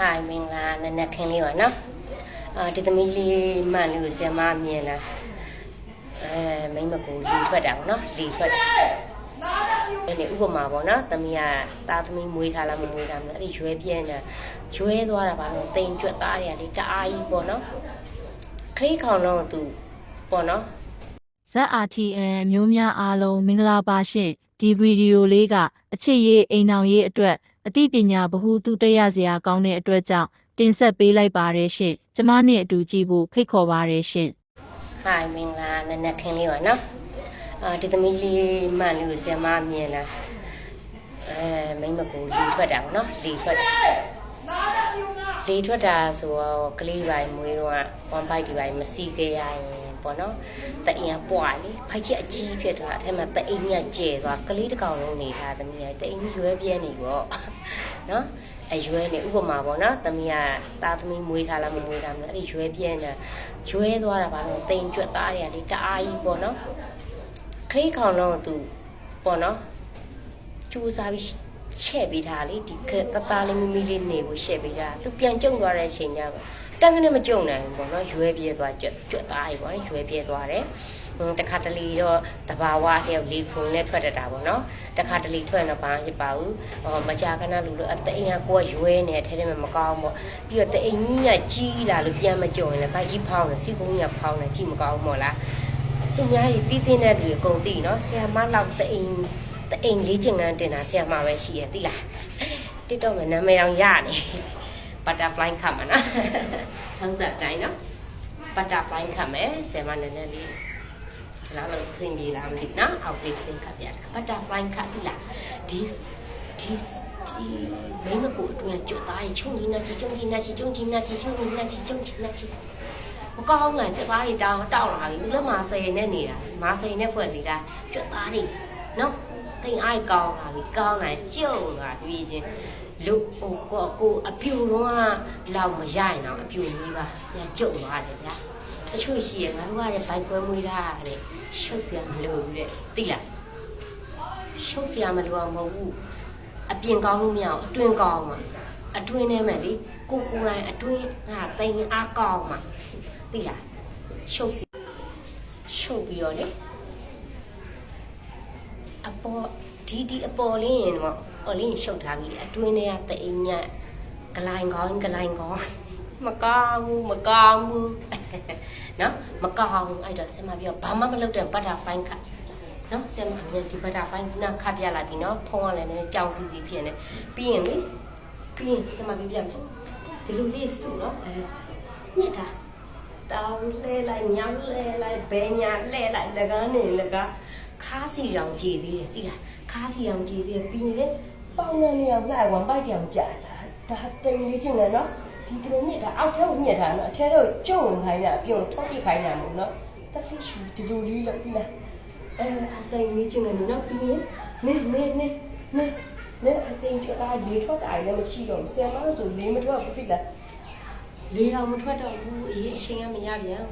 ဟိုင်မင်္ဂလာနက်နက်ခင်းလေးပါနော်အာဒီသမီးလေးမှန်လေးကိုဆရာမမြင်တာအဲမိမကူလီထွက်တာပေါ့နော်လီထွက်တာဒီဥပမာပေါ့နော်သမီးကသားသမီးမွေးထားလားမမွေးထားဘူးအဲ့ဒီရွဲပြင်းတာရွဲသွားတာပါတော့တိမ်ကျွတ်သားတွေကလေတအားကြီးပေါ့နော်ခလေးခေါင်တော့သူပေါ့နော် ZRTN မျိုးများအားလုံးမင်္ဂလာပါရှင်ဒီဗီဒီယိုလေးကအချစ်ရေးအိမ်အောင်ရေးအတွက် အသိပညာဗဟုသုတရစရာကောင်းတဲ့အတွက်ကြောင့်တင်ဆက်ပေးလိုက်ပါရရှင်ကျမနဲ့အတူကြည့်ဖို့ဖိတ်ခေါ်ပါရရှင်ဟိုင်မင်္ဂလာနက်နက်ခင်းလေးပါနော်အာဒီသမီးလေးမှန်လေးကိုဆရာမမြင်တာအဲမိမကူလီထွက်တာပေါ့နော်လီထွက်တာလီထွက်တာဆိုတော့ကလေးပိုင်းမွေးတော့ဝမ်ဘိုက်ဒီပိုင်းမစီခဲ့ရရင် ပေါ့နော်တအိမ်ကပွားလေဖိုက်ချက်အကြီးဖြစ်သွားအထက်မှာတအိမ်ကကျဲသွားကလေးတစ်ကောင်လုံးနေထားသမီးကတအိမ်ရွဲပြဲနေပေါ့နော်အရွဲနေဥပမာပေါ့နော်သမီးကသားသမီးမွေးထားလားမမွေးထားဘူးအဲ့ဒီရွဲပြဲနေတာရွဲသွားတာပါတော့တိမ်ကျွတ်သားတွေကလေတအားကြီးပေါ့နော်ခလေးခေါင်တော့သူပေါ့နော်ကျူစားပြီးရှဲ့ပေးထားလေဒီကတသားလေးမီမီလေးနေဖို့ရှဲ့ပေးထားသူပြန်ကျုံသွားတဲ့အချိန်ကျတော့ တန်းကနေမကျုံနိုင်ဘူးပေါ့နော်ရွဲပြဲသွားကျွတ်ကျွတ်သားကြီးပေါ့နော်ရွဲပြဲသွားတယ်ဟွန်းတခါတလေတော့တဘာဝလျောက်လေးခုံနဲ့ထွက်တတ်တာပေါ့နော်တခါတလေထွက်တော့ဘာဖြစ်ပါဘူးဟောမကြာခဏလူလို့အသိအိမ်ကကိုကရွဲနေတယ်ထဲထဲမှာမကောင်းပေါ့ပြီးတော့တအိမ်ကြီးကကြီးလာလို့ပြန်မကြုံရင်လည်းဗိုက်ကြီးဖောင်းတယ်စီကုန်းကြီးကဖောင်းတယ်ကြည့်မကောင်းဘူးမို့လားသူများကြီးတီးတင်းတဲ့လူတွေအကုန်သိနော်ဆီယမလောက်တအိမ်တအိမ်လေးချင်ကန်းတင်တာဆီယမပဲရှိရသိလား TikTok မှာနာမည်အောင်ရနေ butterfly ခတ်မှာနော်ထောင်းစားတိုင်းနော် butterfly ခတ်မယ်ဆီယမနည်းနည်းလေးလာလို့စင်ပြေလာမသိနော်အောက်လေးစင်ခတ်ပြတာ butterfly ခတ်သီလား this this ဒီမင်းမကိုအတွင်းကြွသားရေချုံကြီးနဲ့ချီချုံကြီးနဲ့ချီချုံကြီးနဲ့ချီချုံကြီးနဲ့ချီချုံကြီးနဲ့ချီမကောင်းလားကြွသားတွေတောင်းတောက်လာပြီဦးလည်းမာဆယ်နဲ့နေတာမာဆယ်နဲ့ဖွဲ့စီတာကြွသားတွေနော် တိမ်အိုက်ကောင်းလာပြီကောင်းလာကျုံလာပြီချင်းလူဟိုကိုကိုအပြူတော့လောက်မရရင်တော့အပြူကြီးပါပြန်ကျုံသွားတယ်ဗျာတချို့ရှိရငါတို့ကလည်းဘိုက်ပွဲမွေးတာတဲ့ရှုပ်စရာမလိုဘူးတဲ့သိလားရှုပ်စရာမလိုအောင်မဟုတ်ဘူးအပြင်ကောင်းလို့မရအောင်အတွင်းကောင်းမှာအတွင်းထဲမှာလေကိုကိုယ်တိုင်အတွင်းငါတိမ်အားကောင်းမှာသိလားရှုပ်စရှုပ်ပြီးတော့လေ အပေါ်ဒီဒီအပေါ်လေးရင်တော့အော်လေးရှုပ်ထားပြီအတွင်းထဲကတိမ်ညက်ဂလိုင်းကောင်းဂလိုင်းကောင်းမကောင်းဘူးမကောင်းဘူးနော်မကောင်းဘူးအဲ့တော့ဆင်မပြောဘာမှမလုပ်တဲ့ butterfly ခတ်နော်ဆင်မမျက်စိ butterfly ကခတ်ပြလိုက်ပြီနော်ဖုံးရလည်းနည်းကြောင်စီစီဖြစ်နေပြီးရင်လေပြီးရင်ဆင်မပြပြမယ်ဒီလိုလေးစုနော်အဲညစ်တာတောင်းလဲလိုက်ညောင်းလဲလိုက်ဘဲညာလဲလိုက်လကားနေလကား ခါးစီရောင်ကြည်သေးတယ်တိလားခါးစီရောင်ကြည်သေးတယ်ပြီးရင်လေပေါင်နေနေအောင်လှိုက်ဝမ်ပိုက်တောင်ကြာတာဒါတိမ်လေးချင်းလည်းနော်ဒီကနေ့ညက်တာအောက်ထဲကိုညက်တာနော်အထဲတော့ကျုံခိုင်းတာပြုံထုတ်ပြခိုင်းတာမို့နော်တက်လေးရှူဒီလိုလေးလောက်ပြီလားအဲအသိလေးချင်းနေနော်ပြီးရင်နေနေနေနေနေအသိချတာလေးထွက်တာလည်းမရှိတော့ဘူးဆယ်မလို့ဆိုလေးမထွက်ဘူးတိလားလေးတော့မထွက်တော့ဘူးအရေးအရှင်ကမရပြန်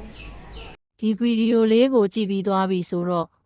ဒီဗီဒီယိုလေးကိုကြည့်ပြီးသွားပြီဆိုတော့